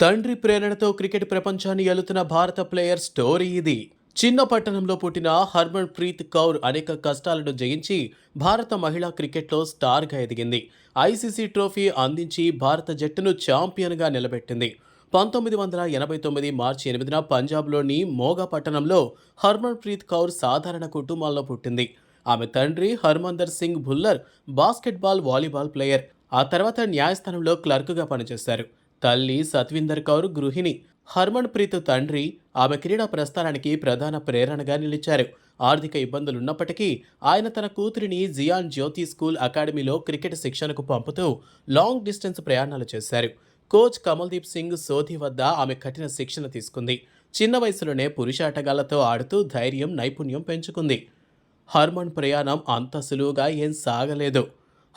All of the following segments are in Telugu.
తండ్రి ప్రేరణతో క్రికెట్ ప్రపంచాన్ని ఏలుతున్న భారత ప్లేయర్ స్టోరీ ఇది. చిన్న పట్టణంలో పుట్టిన హర్మన్ ప్రీత్ కౌర్ అనేక కష్టాలను జయించి భారత మహిళా క్రికెట్లో స్టార్గా ఎదిగింది. ఐసీసీ ట్రోఫీ అందించి భారత జట్టును ఛాంపియన్గా నిలబెట్టింది. పంతొమ్మిది వందల ఎనభై తొమ్మిది మార్చి ఎనిమిదిన పంజాబ్లోని మోగా పట్టణంలో హర్మన్ ప్రీత్ కౌర్ సాధారణ కుటుంబాల్లో పుట్టింది. ఆమె తండ్రి Harmandar Singh Bhullar basketball volleyball player. ఆ తర్వాత న్యాయస్థానంలో క్లర్క్గా పనిచేశారు. తల్లి సత్విందర్ కౌర్ గృహిణి. హర్మన్ ప్రీత్ తండ్రి ఆమె క్రీడా ప్రస్థానానికి ప్రధాన ప్రేరణగా నిలిచారు. ఆర్థిక ఇబ్బందులున్నప్పటికీ ఆయన తన కూతురిని జియాన్ జ్యోతి స్కూల్ అకాడమీలో క్రికెట్ శిక్షణకు పంపుతూ లాంగ్ డిస్టెన్స్ ప్రయాణాలు చేశారు. కోచ్ కమల్దీప్ సింగ్ సోధి వద్ద ఆమె కఠిన శిక్షణ తీసుకుంది. చిన్న వయసులోనే పురుష ఆటగాళ్ళతో ఆడుతూ ధైర్యం నైపుణ్యం పెంచుకుంది. హర్మన్ ప్రయాణం అంత సులువుగా ఏం సాగలేదు.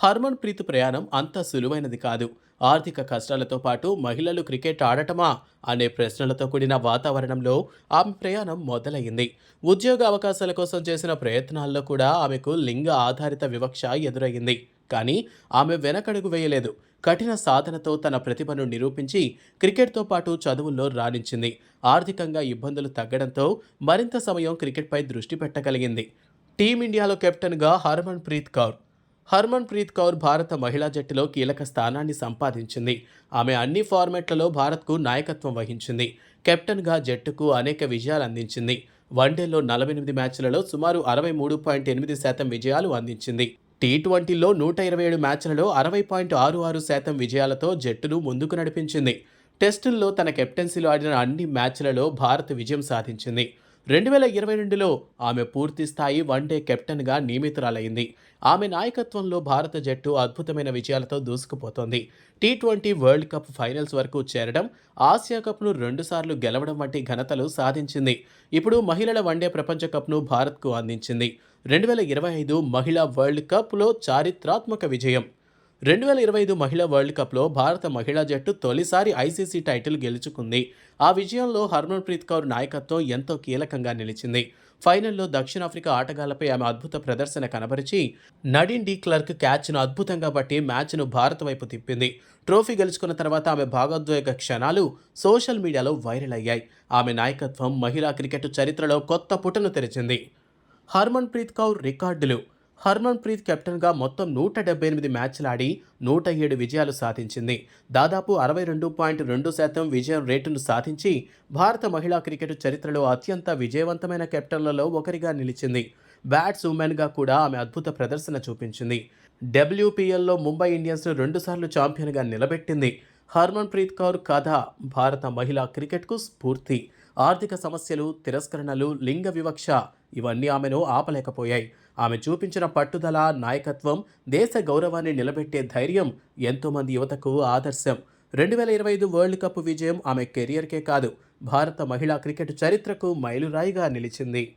హర్మన్ ప్రీత్ ప్రయాణం అంత సులువైనది కాదు. ఆర్థిక కష్టాలతో పాటు మహిళలు క్రికెట్ ఆడటమా అనే ప్రశ్నలతో కూడిన వాతావరణంలో ఆమె ప్రయాణం మొదలైంది ఉద్యోగ అవకాశాల కోసం చేసిన ప్రయత్నాల్లో కూడా ఆమెకు లింగ ఆధారిత వివక్ష ఎదురయ్యింది. కానీ ఆమె వెనకడుగు వేయలేదు. కఠిన సాధనతో తన ప్రతిభను నిరూపించి క్రికెట్తో పాటు చదువుల్లో రాణించింది. ఆర్థికంగా ఇబ్బందులు తగ్గడంతో మరింత సమయం క్రికెట్పై దృష్టి పెట్టగలిగింది. టీమిండియాలో కెప్టెన్గా హర్మన్ ప్రీత్ కౌర్ హర్మన్ ప్రీత్ కౌర్ భారత మహిళా జట్టులో కీలక స్థానాన్ని సంపాదించింది. ఆమె అన్ని ఫార్మాట్లలో భారత్కు నాయకత్వం వహించింది. కెప్టెన్గా జట్టుకు అనేక విజయాలు అందించింది. వన్డేలో నలభై ఎనిమిది మ్యాచ్లలో సుమారు అరవై మూడు పాయింట్ ఎనిమిది శాతం విజయాలు అందించింది. టీ ట్వంటీలో నూట ఇరవై ఏడు మ్యాచ్లలో అరవై పాయింట్ ఆరు ఆరు శాతం విజయాలతో జట్టును ముందుకు నడిపించింది. టెస్టుల్లో తన కెప్టెన్సీలో ఆడిన అన్ని మ్యాచ్లలో భారత్ విజయం సాధించింది. రెండు వేల ఇరవై రెండులో ఆమె పూర్తి స్థాయి వన్డే కెప్టెన్గా నియమితురాలైంది. ఆమె నాయకత్వంలో భారత జట్టు అద్భుతమైన విజయాలతో దూసుకుపోతోంది. T twenty world cup finals వరకు చేరడం ఆసియా కప్ను రెండుసార్లు గెలవడం వంటి ఘనతలు సాధించింది. ఇప్పుడు మహిళల వన్డే ప్రపంచ కప్ను భారత్కు అందించింది. రెండు వేల ఇరవై ఐదు మహిళా వరల్డ్ కప్లో చారిత్రాత్మక విజయం. రెండు వేల ఇరవై ఐదు మహిళా వరల్డ్ కప్లో భారత మహిళా జట్టు తొలిసారి ఐసీసీ టైటిల్ గెలుచుకుంది. ఆ విజయంలో హర్మన్ప్రీత్ కౌర్ నాయకత్వం ఎంతో కీలకంగా నిలిచింది. ఫైనల్లో దక్షిణాఫ్రికా ఆటగాళ్ళపై ఆమె అద్భుత ప్రదర్శన కనబరిచి నడిన్ డి క్లర్క్ క్యాచ్ను అద్భుతంగా బట్టి మ్యాచ్ను భారత్ వైపు తిప్పింది. ట్రోఫీ గెలుచుకున్న తర్వాత ఆమె భాగోద్వేగ క్షణాలు సోషల్ మీడియాలో వైరల్ అయ్యాయి. ఆమె నాయకత్వం మహిళా క్రికెట్ చరిత్రలో కొత్త పుటను తెరిచింది. హర్మన్ప్రీత్ కౌర్ రికార్డులు హర్మన్ ప్రీత్ కెప్టెన్గా మొత్తం నూట డెబ్బై ఎనిమిది మ్యాచ్లాడి నూట ఏడు విజయాలు సాధించింది. దాదాపు అరవై రెండు పాయింట్ రెండు శాతం విజయం రేటును సాధించి భారత మహిళా క్రికెట్ చరిత్రలో అత్యంత విజయవంతమైన కెప్టెన్లలో ఒకరిగా నిలిచింది. బ్యాట్స్ ఉమెన్గా కూడా ఆమె అద్భుత ప్రదర్శన చూపించింది. డబ్ల్యూపీఎల్లో ముంబై ఇండియన్స్ను రెండుసార్లు ఛాంపియన్గా నిలబెట్టింది హర్మన్ ప్రీత్ కౌర్ కథ భారత మహిళా క్రికెట్కు స్ఫూర్తి. ఆర్థిక సమస్యలు తిరస్కరణలు లింగ వివక్ష ఇవన్నీ ఆమెను ఆపలేకపోయాయి. ఆమె చూపించిన పట్టుదల నాయకత్వం దేశ గౌరవాన్ని నిలబెట్టే ధైర్యం ఎంతోమంది యువతకు ఆదర్శం. రెండు వేల ఇరవై ఐదు వరల్డ్ కప్ విజయం ఆమె కెరియర్కే కాదు భారత మహిళా క్రికెట్ చరిత్రకు మైలురాయిగా నిలిచింది.